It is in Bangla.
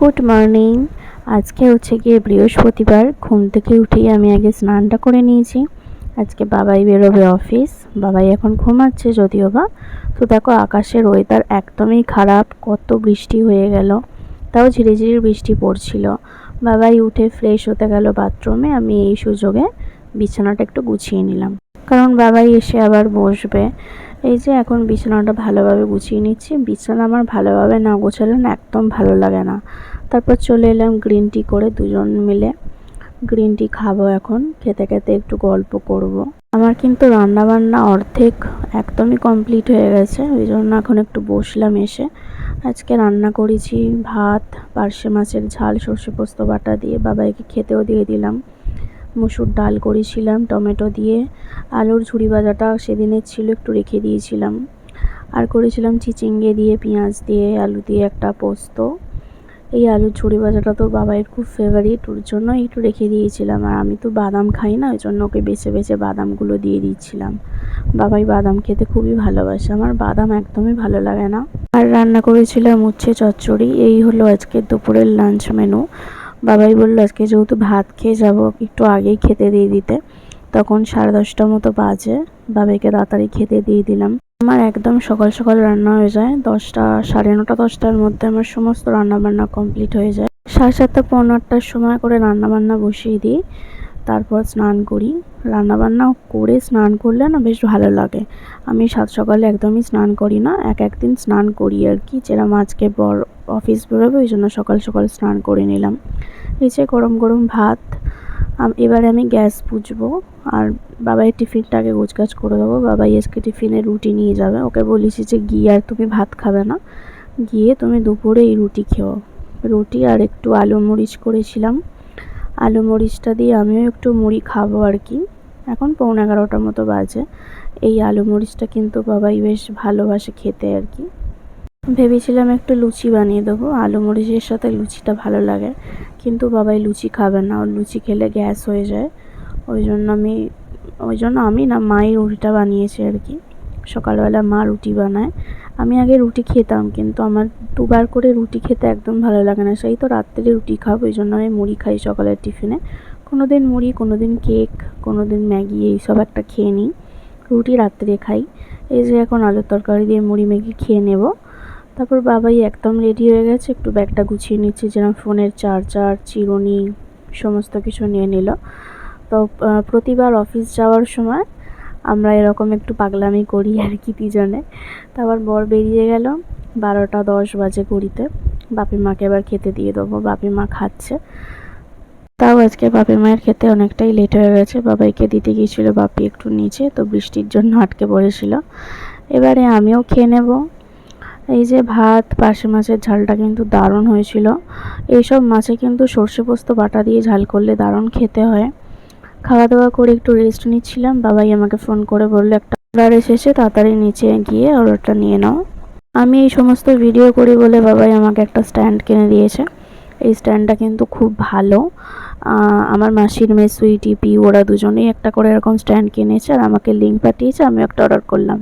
Good morning. আজকে হচ্ছে গিয়ে বৃহস্পতিবার, ঘুম থেকে উঠেই আমি আগে স্নানটা করে নিয়েছি। আজকে বাবাই বেরোবে অফিস, বাবাই এখন ঘুমাচ্ছে যদিও বা। তো দেখো, আকাশের ওয়েদার একদমই খারাপ, কত বৃষ্টি হয়ে গেল। তাও ঝিরিঝিরি বৃষ্টি পড়ছিল। বাবাই উঠে ফ্রেশ হতে গেল বাথরুমে আমি এই সুযোগে বিছানাটা একটু গুছিয়ে নিলাম। কারণ বাবাই এসে আবার বসবে। এই যে এখন বিছানাটা ভালোভাবে গুছিয়ে নিচ্ছি। বিছানা আমার ভালোভাবে না গোছালে না একদম ভালো লাগে না। তারপর চলে এলাম গ্রিন টি করে দুজন মিলে। গ্রিন টি খাব এখন, খেতে খেতে একটু গল্প করব। আমার কিন্তু রান্না বান্না অর্ধেক একদমই কমপ্লিট হয়ে গেছে, ওই জন্য এখন একটু বসলাম এসে। আজকে রান্না করেছি ভাত, পার্শে মাছের ঝাল, সর্ষে পোস্ত বাটা দিয়ে বাবাইকে খেতেও দিয়ে দিলাম। মুসুর ডাল করেছিলাম, টমেটো দিয়ে। আলুর ঝুড়ি ভাজাটা সেদিনের ছিল, একটু রেখে দিয়েছিলাম। আর করেছিলাম চিচিঙ্গে দিয়ে, পেঁয়াজ দিয়ে, আলু দিয়ে একটা পোস্ত। এই আলুর ঝুড়ি ভাজাটা তো বাবাইয়ের খুব ফেভারিট ওর জন্য একটু রেখে দিয়েছিলাম। আর আমি তো বাদাম খাই না, ওই জন্য ওকে বেছে বেছে বাদামগুলো দিয়ে দিচ্ছিলাম। বাবাই বাদাম খেতে খুবই ভালোবাসে, আমার বাদাম একদমই ভালো লাগে না। আর রান্না করেছিলাম উচ্ছে চচ্চড়ি, এই হলো আজকে দুপুরের লাঞ্চ মেনু বাবাই বলল, আজকে যেহেতু ভাত খেয়ে যাব, একটু আগেই খেতে দিয়ে দিতে। তখন সাড়ে দশটার মতো বাজে। বাবাইকে তাড়াতাড়ি খেতে দিয়ে দিলাম। আমার একদম সকাল সকাল রান্না হয়ে যায়। দশটা, সাড়ে নটা, দশটার মধ্যে আমার সমস্ত রান্না বান্না কমপ্লিট হয়ে যায়। সাড়ে সাতটা পনেরো আটটার সময় করে রান্না বান্না বসিয়ে দিই। তারপর স্নান করি। রান্নাবান্না করে স্নান করলে না বেশ ভালো লাগে। আমি সাত সকালে একদমই স্নান করি না। এক একদিন স্নান করি আর কি। যেরকম আজকে বর অফিস বেরোবে, ওই জন্য সকাল সকাল স্নান করে নিলাম। নিচে গরম গরম ভাত। এবারে আমি গ্যাস পুজবো, আর বাবাই টিফিনটাকে গোছগাছ করে দেবো। বাবাই আজকে টিফিনে রুটি নিয়ে যাবে। ওকে বলেছি যে গিয়ে আর তুমি ভাত খাবে না। গিয়ে তুমি দুপুরে এই রুটি খেও। রুটি আর একটু আলু মরিচ করেছিলাম। আলু মরিচটা দিয়ে আমিও একটু মুড়ি খাব আর কি। এখন পৌনে এগারোটার মতো বাজে। এই আলু মরিচটা কিন্তু বাবাই বেশ ভালোবাসে খেতে আর কি। ভেবেছিলাম একটু লুচি বানিয়ে দেবো, আলু মরিচের সাথে লুচিটা ভালো লাগে। কিন্তু বাবাই লুচি খাবে না, ওর লুচি খেলে গ্যাস হয়ে যায়। ওই জন্য আমি, ওই জন্য আমি না মাই রুটিটা বানিয়েছি আর কি। সকালবেলা মা রুটি বানায়। আমি আগে রুটি খেতাম, কিন্তু আমার দুবার করে রুটি খেতে একদম ভালো লাগে না। সেই তো রাত্রে রুটি খাব ওই জন্য আমি মুড়ি খাই সকালের টিফিনে। কোনো দিন মুড়ি কোনো দিন কেক কোনো দিন ম্যাগি এইসব একটা খেয়ে নিই। রুটি রাত্রে খাই। এই যে এখন আলুর তরকারি দিয়ে মুড়ি, ম্যাগি খেয়ে নেব। তারপর বাবাই একদম রেডি হয়ে গেছে, একটু ব্যাগটা গুছিয়ে নিচ্ছে, যেরকম ফোনের চার্জার চিরুনি, সমস্ত কিছু নিয়ে নিল। তো প্রতিবার অফিস যাওয়ার সময় আমরা এরকম একটু পাগলামি করি আর কি দুজনে তারপর বর বেরিয়ে গেল, বারোটা দশ বাজে ঘড়িতে বাপি মাকে এবার খেতে দিয়ে দেবো বাপি মা খাচ্ছে। তাও আজকে বাপি মায়ের খেতে অনেকটাই লেট হয়ে গেছে, বাবাইকে দিতে গিয়েছিল, বাপি একটু নিচে, তো বৃষ্টির জন্য আটকে পড়েছিল। এবারে আমিও খেয়ে নেব। এই যে ভাত পাশে মাছের ঝালটা কিন্তু দারুণ হয়েছিল। এইসব মাছে কিন্তু সর্ষে পোস্ত, বাটা দিয়ে ঝাল করলে দারুণ খেতে হয়। খাওয়া দাওয়া করে একটু রেস্ট নিচ্ছিলাম। বাবাই আমাকে ফোন করে বলল, একটা অর্ডার এসেছে, তাড়াতাড়ি নিচে গিয়ে অর্ডারটা নিয়ে নাও। আমি এই সমস্ত ভিডিও করি বলে বাবাই আমাকে একটা স্ট্যান্ড কিনে দিয়েছে। এই স্ট্যান্ডটা কিন্তু খুব ভালো। আমার মাসির মেয়ে সুইটি পি ওরা দুজনেই একটা করে এরকম স্ট্যান্ড কিনেছে আর আমাকে লিঙ্ক পাঠিয়েছে আমি একটা অর্ডার করলাম।